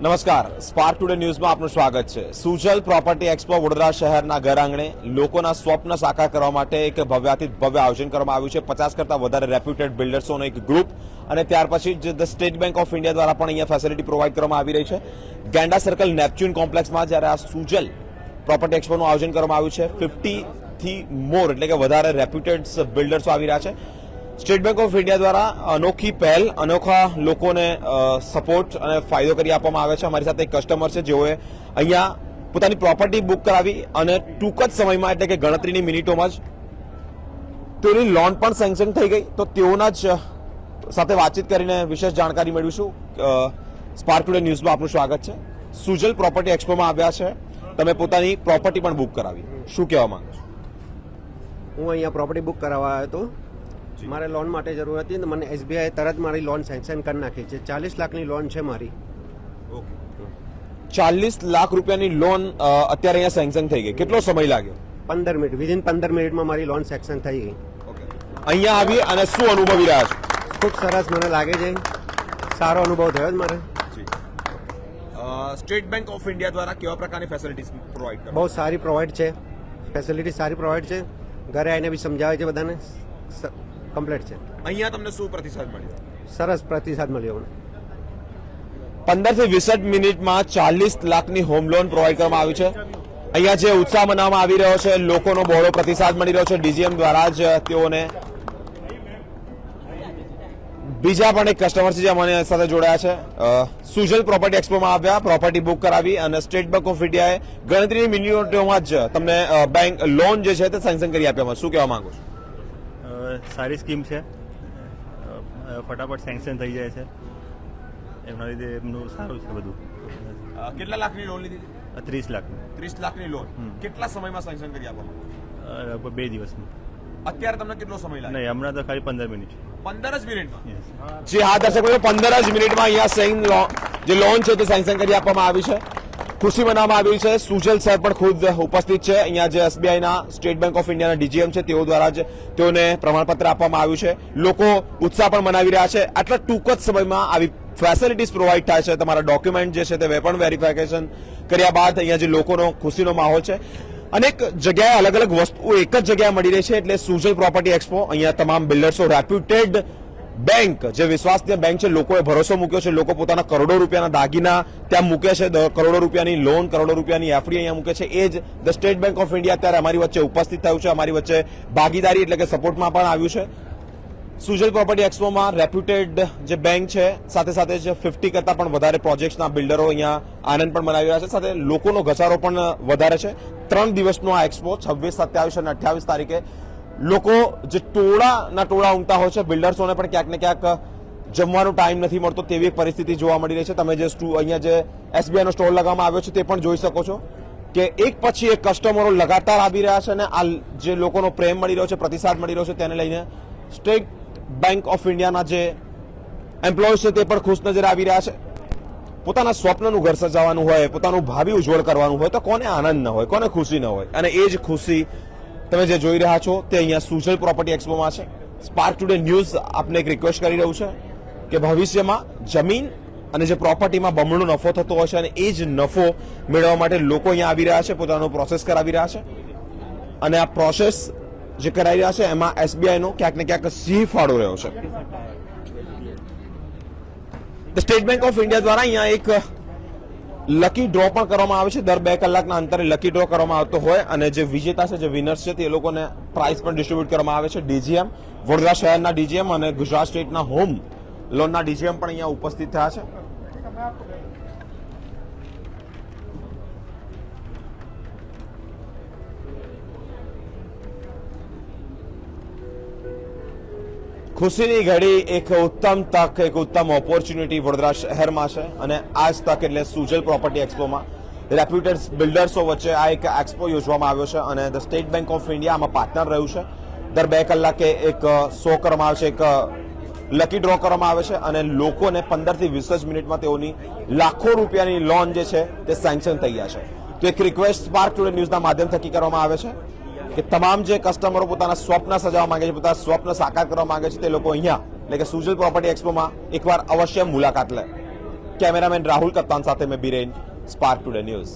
નમસ્કાર. Spark today ન્યૂઝમાં આપનું સ્વાગત છે. સુજલ પ્રોપર્ટી એક્સપો વડોદરા શહેરના ઘર આંગણે લોકોના સ્વપ્ન સાકાર કરવા માટે એક ભવ્યાતીત ભવ્ય આયોજન કરવામાં આવ્યું છે. પચાસ કરતા વધારે રેપ્યુટેડ બિલ્ડર્સોનો એક ગ્રુપ અને ત્યાર પછી જ the state bank of India દ્વારા પણ અહીંયા ફેસિલિટી પ્રોવાઈડ કરવામાં આવી રહી છે. ગેંડા સર્કલ નેપચ્યુન કોમ્પ્લેક્સમાં જ્યારે આ સુજલ પ્રોપર્ટી એક્સપોનું આયોજન કરવામાં આવ્યું છે ફિફ્ટીથી મોર એટલે કે વધારે રેપ્યુટેડ બિલ્ડર્સો આવી રહ્યા છે. સ્ટેટ બેંક ઓફ ઇન્ડિયા દ્વારા અનોખી પહેલ, અનોખા લોકોને સપોર્ટ અને ફાયદો કરી આપવામાં આવે છે. અમારી સાથે એક કસ્ટમર છે, જેઓએ અહીંયા પોતાની પ્રોપર્ટી બુક કરાવી અને ટૂંક જ સમયમાં, એટલે કે ગણતરીની મિનિટોમાં જ તેઓની લોન પણ સેન્કશન થઈ ગઈ. તો તેઓના જ સાથે વાતચીત કરીને વિશેષ જાણકારી મેળવીશું. સ્પાર્ક ટુડે ન્યૂઝમાં આપનું સ્વાગત છે. સુજલ પ્રોપર્ટી એક્સપોમાં આવ્યા છે. તમે પોતાની પ્રોપર્ટી પણ બુક કરાવી. શું કહેવા માંગો છો? હું અહીંયા પ્રોપર્ટી બુક કરાવવા આવ્યો હતો. મારે લોન માટે જરૂર હતી ને મને એસબીઆઈ તરત મારી લોન સેન્કશન કરી નાખી છે. ચાલીસ લાખની લોન છે મારી. ચાલીસ લાખ રૂપિયાની લોન અત્યારે અહીંયા સેન્કશન થઈ ગઈ. કેટલો સમય લાગ્યો? પંદર મિનિટ. વિધિન પંદર મિનિટમાં મારી લોન સેન્કશન થઈ ગઈ. અહીંયા આવી અને શું અનુભવી રહ્યા છો? ખૂબ સરસ મને લાગે છે. સારો અનુભવ થયો જ મારે. સ્ટેટ બેંક ઓફ ઇન્ડિયા દ્વારા કેવા પ્રકારની ફેસિલિટીઝ પ્રોવાઈડ બહુ સારી પ્રોવાઈડ છે. ફેસિલિટી સારી પ્રોવાઈડ છે. ઘરે આવીને બી સમજાવે છે બધાને. કમ્પ્લીટ છે. અહીંયા તમને શું પ્રતિસાદ મળ્યો? સરસ પ્રતિસાદ મળ્યો મને પંદરથી વીસઠ મિનિટમાં ચાલીસ લાખની હોમ લોન પ્રોવાઈડ કરવામાં આવી છે. અહીંયા જે ઉત્સાહ મનાવવામાં આવી રહ્યો છે લોકોનો બહોળો પ્રતિસાદ મળી રહ્યો છે. ડીજીએમ દ્વારા જ તેઓને બીજા પણ એક કસ્ટમર છે જે અમારી સાથે જોડાયા છે. સુજલ પ્રોપર્ટી એક્સપોમાં આવ્યા પ્રોપર્ટી બુક કરાવી અને સ્ટેટ બેંક ઓફ ઇન્ડિયાએ ગણતરીની મિનિટોમાં જ તમને બેંક લોન જે છે તે સેન્કશન કરી આપ્યા. શું કહેવા માંગુ છું? સારી સ્કીમ છે. ફટાફટ સેન્કશન થઈ જાય છે. એમના લીધે એમનું સારું છે બધું. કેટલા લાખની લોન લીધી ત્રીસ લાખ ત્રીસ લાખની લોન હમ. કેટલા સમયમાં સેન્કશન કરી આપો લગભગ બે દિવસમાં. અત્યારે તમને કેટલો સમય લાગે? નહીં હમણાં તો ખાલી પંદર મિનિટ. પંદર જ મિનિટમાં? જે હા દર્શક મિત્રો પંદર જ મિનિટમાં અહીંયા લો- જે લોન છે તે સેન્કશન કરી આપવામાં આવી છે. ખુશી મનાવવામાં આવી છે. સુજલ સર પણ ખુદ ઉપસ્થિત છે. અહીંયા જે એસબીઆઈના સ્ટેટ બેંક ઓફ ઇન્ડિયાના ડીજીએમ છે, તેઓ દ્વારા જ તેઓને પ્રમાણપત્ર આપવામાં આવ્યું છે. લોકો ઉત્સાહ પણ મનાવી રહ્યા છે. આટલા ટૂંક જ સમયમાં આવી ફેસિલિટીઝ પ્રોવાઈડ થાય છે. તમારા ડોક્યુમેન્ટ જે છે તે પણ વેરિફિકેશન કર્યા બાદ અહીંયા જે લોકોનો ખુશીનો માહોલ છે. અનેક જગ્યાએ અલગ અલગ વસ્તુઓ એક જ જગ્યાએ મળી રહી છે. એટલે સુજલ પ્રોપર્ટી એક્સપો અહીંયા તમામ બિલ્ડર્સો રેપ્યુટેડ બેંક, જે વિશ્વાસનીય બેંક છે, લોકોએ ભરોસો મૂક્યો છે, લોકો પોતાના કરોડો રૂપિયાના દાગીના ત્યાં મૂકે છે કરોડો રૂપિયાની લોન કરોડો રૂપિયાની એફડી અહીંયા મૂકે છે. એ જ the state bank of India અત્યારે અમારી વચ્ચે ઉપસ્થિત થયું છે, અમારી વચ્ચે ભાગીદારી એટલે કે સપોર્ટમાં પણ આવ્યું છે. સુજલ પ્રોપર્ટી એક્સપોમાં રેપ્યુટેડ જે બેંક છે, સાથે સાથે જે ફિફ્ટી કરતા પણ વધારે પ્રોજેક્ટ્સના બિલ્ડરો અહીંયા આનંદ પણ મનાવી રહ્યા છે. સાથે લોકોનો ઘસારો પણ વધારે છે. ત્રણ દિવસનો આ એક્સપો છવ્વીસ, સત્યાવીસ અને અઠ્યાવીસ તારીખે લોકો જે ટોળાના ટોળા ઉમટા હોય છે, બિલ્ડર્સોને પણ ક્યાંક ને ક્યાંક જમવાનો ટાઈમ નથી મળતો તેવી એક પરિસ્થિતિ જોવા મળી રહી છે. તમે જે સ્ટુ- અહીંયા જે એસબીઆઈનો સ્ટોલ લગાવવામાં આવ્યો છે તે પણ જોઈ શકો છો કે એક પછી એક કસ્ટમરો લગાતાર આવી રહ્યા છે અને આ જે લોકોનો પ્રેમ મળી રહ્યો છે, પ્રતિસાદ મળી રહ્યો છે તેને લઈને સ્ટેટ બેંક ઓફ ઇન્ડિયાના જે એમ્પ્લોઈઝ છે તે પણ ખુશ નજર આવી રહ્યા છે. પોતાના સ્વપ્નનું ઘર સજાવવાનું હોય, પોતાનું ભાવિ ઉજ્જવળ કરવાનું હોય તો કોને આનંદ ન હોય, કોને ખુશી ન હોય? અને એ જ ખુશી તમે જે જોઈ રહ્યા છો તે અહીંયા સુજલ પ્રોપર્ટી એક્સપોમાં છે. સ્પાર્ક ટુડે ન્યૂઝ આપને એક રિક્વેસ્ટ કરી રહ્યું છે કે ભવિષ્યમાં જમીન અને જે પ્રોપર્ટીમાં બમણો નફો થતો હોય છે અને એ જ નફો મેળવવા માટે લોકો અહીંયા આવી રહ્યા છે, પોતાનો પ્રોસેસ કરાવી રહ્યા છે. અને આ પ્રોસેસ જે કરાવી રહ્યા છે, એમાં એસબીઆઈનો ક્યાંક ને ક્યાંક સિંહ ફાળો રહ્યો છે. સ્ટેટ બેંક ઓફ ઇન્ડિયા દ્વારા અહીંયા એક લકી ડ્રો પણ કરવામાં આવે છે. દર બે કલાકના અંતરે લકી ડ્રો કરવામાં આવતો હોય અને જે વિજેતા છે, જે વિનર્સ છે, તે લોકોને પ્રાઇઝ પણ ડિસ્ટ્રીબ્યુટ કરવામાં આવે છે. ડીજીએમ વડોદરા શહેરના ડીજીએમ અને ગુજરાત સ્ટેટના હોમ લોનના ડીજીએમ પણ અહીંયા ઉપસ્થિત થયા છે. ખુશીની ઘડી એક ઉત્તમ તક, એક ઉત્તમ ઓપોર્ચ્યુનિટી વડોદરા શહેરમાં છે અને આ જ તક એટલે સુજલ પ્રોપર્ટી એક્સપોમાં રેપ્યુટેડ બિલ્ડર્સો વચ્ચે આ એક એક્સપો યોજવામાં આવ્યો છે અને the state bank of India આમાં પાર્ટનર રહ્યું છે. દર બે કલાકે એક શો કરવામાં આવે છે, એક લકી ડ્રો કરવામાં આવે છે અને લોકોને પંદરથી વીસ જ મિનિટમાં તેઓની લાખો રૂપિયાની લોન જે છે તે સેન્કશન થઈ ગયા છે. તો એક રિક્વેસ્ટ સ્પાર્ક ટુડે ન્યૂઝના માધ્યમ થકી કરવામાં આવે છે. કે તમામ જે કસ્ટમરો પોતાના સ્વપ્ન સજાવવા માંગે છે, પોતાના સ્વપ્ન સાકાર કરવા માંગે છે, તે લોકો અહીંયા, એટલે કે સુજલ પ્રોપર્ટી એક્સપોમાં એકવાર અવશ્ય મુલાકાત લે. કેમેરામેન રાહુલ કપ્તાન સાથે મેં બિરેન સ્પાર્ક ટુડે ન્યૂઝ